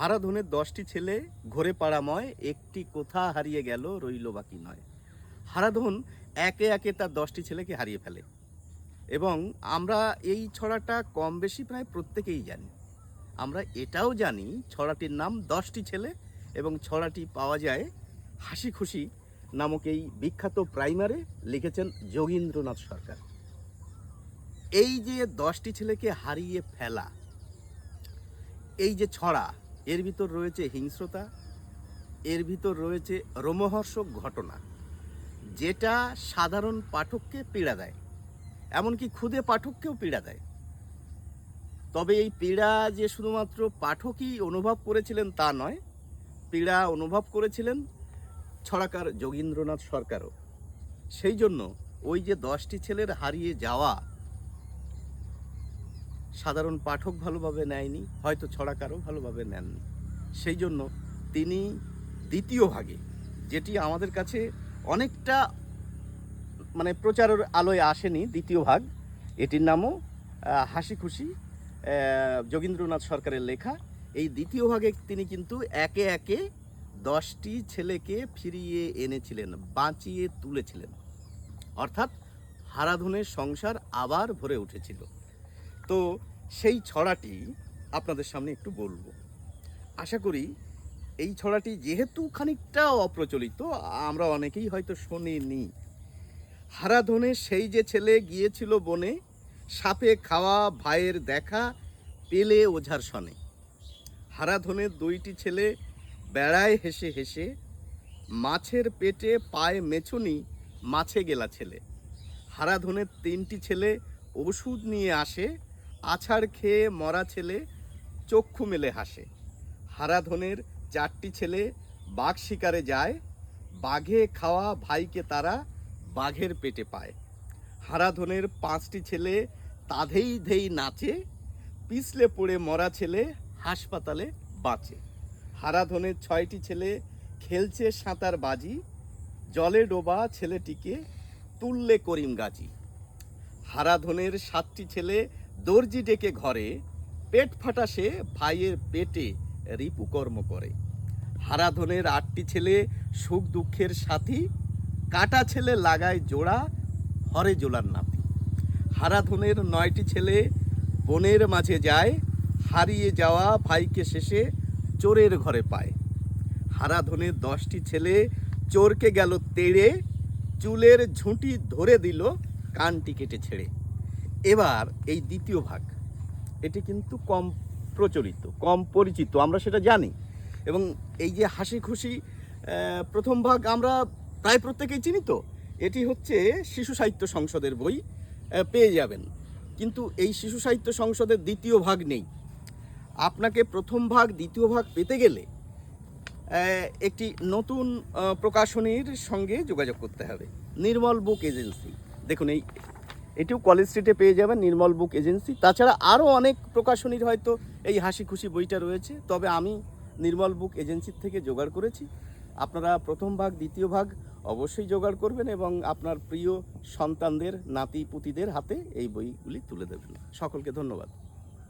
হারাধনের দশটি ছেলে, ঘোরে পাড়াময়, একটি কোথা হারিয়ে গেল, রইল বাকি নয়। হারাধন একে একে তার দশটি ছেলেকে হারিয়ে ফেলে। এবং আমরা এই ছড়াটা কম বেশি প্রায় প্রত্যেকেই জানি। আমরা এটাও জানি, ছড়াটির নাম দশটি ছেলে এবং ছড়াটি পাওয়া যায় হাসি খুশি নামক এই বিখ্যাত প্রাইমারে লিখেছেন যোগীন্দ্রনাথ সরকার। এই যে দশটি ছেলেকে হারিয়ে ফেলা, এই যে ছড়া এর ভিতর রয়েছে হিংস্রতা, এর ভিতর রয়েছে রোমহর্ষক ঘটনা, যেটা সাধারণ পাঠককে পীড়া দেয়, এমনকি ক্ষুদে পাঠককেও পীড়া দেয়। তবে এই পীড়া যে শুধুমাত্র পাঠকই অনুভব করেছিলেন তা নয়, পীড়া অনুভব করেছিলেন ছড়াকার যোগীন্দ্রনাথ সরকারও। সেই জন্য ওই যে দশটি ছেলের হারিয়ে যাওয়া সাধারণ পাঠক ভালোভাবে নেয়নি, হয়তো ছড়াকারও ভালোভাবে নেননি। সেই জন্য তিনি দ্বিতীয় ভাগে, যেটি আমাদের কাছে অনেকটা মানে প্রচারের আলোয় আসেনি, দ্বিতীয় ভাগ, এটির নামও হাসি খুশি যোগীন্দ্রনাথ সরকারের লেখা। এই দ্বিতীয় ভাগে তিনি কিন্তু একে একে দশটি ছেলেকে ফিরিয়ে এনেছিলেন, বাঁচিয়ে তুলেছিলেন। অর্থাৎ হারাধনের সংসার আবার ভরে উঠেছিল। তো সেই ছড়াটি আপনাদের সামনে একটু বলব। আশা করি এই ছড়াটি যেহেতু খানিকটা অপ্রচলিত, আমরা অনেকেই হয়তো শুনিনি। হারাধনে সেই যে ছেলে গিয়েছিল বনে, সাপে খাওয়া, ভাইয়ের দেখা, পেলে ওঝার সনে। হারাধনের দুইটি ছেলে বেড়ায় হেসে হেসে, মাছের পেটে পায়ে মেছুনি মাছে গেলা ছেলে। হারাধনের তিনটি ছেলে ওষুধ নিয়ে আসে আছাড় খেয়ে মরা ছেলে চক্ষু মেলে হাসে। হারাধনের চারটি ছেলে বাঘ শিকারে যায়। বাঘে খাওয়া ভাইকে তারা বাঘের পেটে পায়। হারাধনের পাঁচটি ছেলে তাধেই ধেই নাচে। পিছলে পড়ে মরা ছেলে হাসপাতালে বাঁচে। হারাধনের ছয়টি ছেলে খেলছে সাঁতার বাজি। জলে ডোবা ছেলেটিকে তুললে করিম গাজী হারাধনের সাতটি ছেলে দর্জি ডেকে ঘরে, পেট ফাটা সে ভাইয়ের পেটে রিপু কর্ম করে। হারাধনের আটটি ছেলে সুখ দুঃখের সাথী, কাটা ছেলে লাগায় জোড়া হরে জোলার নাতি। হারাধনের নয়টি ছেলে বনের মাঝে যায়, হারিয়ে যাওয়া ভাইকে শেষে চোরের ঘরে পায়। হারাধনের দশটি ছেলে চোরকে গেল তেড়ে, চুলের ঝুঁটি ধরে দিল কানটি কেটে ছেড়ে। এবার এই দ্বিতীয় ভাগ, এটি কিন্তু কম প্রচলিত, কম পরিচিত, আমরা সেটা জানি। এবং এই যে হাসি খুশি প্রথম ভাগ আমরা প্রায় প্রত্যেকেই চিনি তো, এটি হচ্ছে শিশু সাহিত্য সংসদের বই পেয়ে যাবেন। কিন্তু এই শিশু সাহিত্য সংসদের দ্বিতীয় ভাগ নেই। আপনাকে প্রথম ভাগ, দ্বিতীয় ভাগ পেতে গেলে একটি নতুন প্রকাশনীর সঙ্গে যোগাযোগ করতে হবে। Nirmal book agency. দেখুন, এই এটিও কলেজ স্ট্রিটে পেয়ে যাবেন, নির্মল বুক এজেন্সি। তাছাড়া আরও অনেক প্রকাশনীর হয়তো এই হাসি খুশি বইটা রয়েছে। তবে আমি নির্মল বুক এজেন্সির থেকে জোগাড় করেছি। আপনারা প্রথম ভাগ, দ্বিতীয় ভাগ অবশ্যই জোগাড় করবেন এবং আপনার প্রিয় সন্তানদের নাতি পুতিদের হাতে এই বইগুলি তুলে দেবেন। সকলকে ধন্যবাদ।